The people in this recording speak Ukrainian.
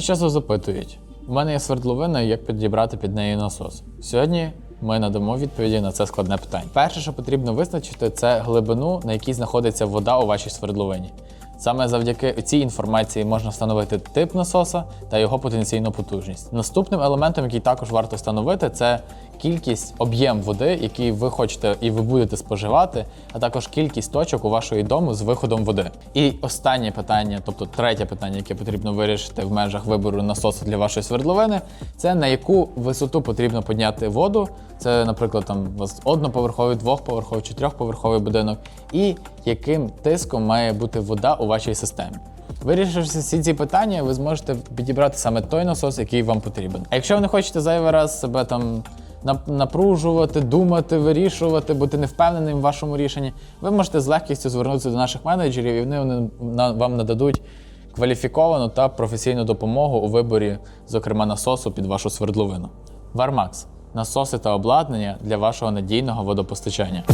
Нас часто запитують: у мене є свердловина, як підібрати під неї насос. Сьогодні ми надамо відповіді на це складне питання. Перше, що потрібно визначити, це глибину, на якій знаходиться вода у вашій свердловині. Саме завдяки цій інформації можна встановити тип насоса та його потенційну потужність. Наступним елементом, який також варто встановити, це кількість об'єм води, який ви хочете і ви будете споживати, а також кількість точок у вашої дому з виходом води. І останнє питання, тобто третє питання, яке потрібно вирішити в межах вибору насосу для вашої свердловини, це на яку висоту потрібно підняти воду. Це, наприклад, там у вас одноповерховий, двохповерховий чи трьохповерховий будинок, і яким тиском має бути вода у вашій системі. Вирішивши всі ці питання, ви зможете підібрати саме той насос, який вам потрібен. А якщо ви не хочете зайвий раз себе там напружувати, думати, вирішувати, бути невпевненим в вашому рішенні, ви можете з легкістю звернутися до наших менеджерів, і вони вам нададуть кваліфіковану та професійну допомогу у виборі, зокрема насосу під вашу свердловину. Вармакс насоси та обладнання для вашого надійного водопостачання.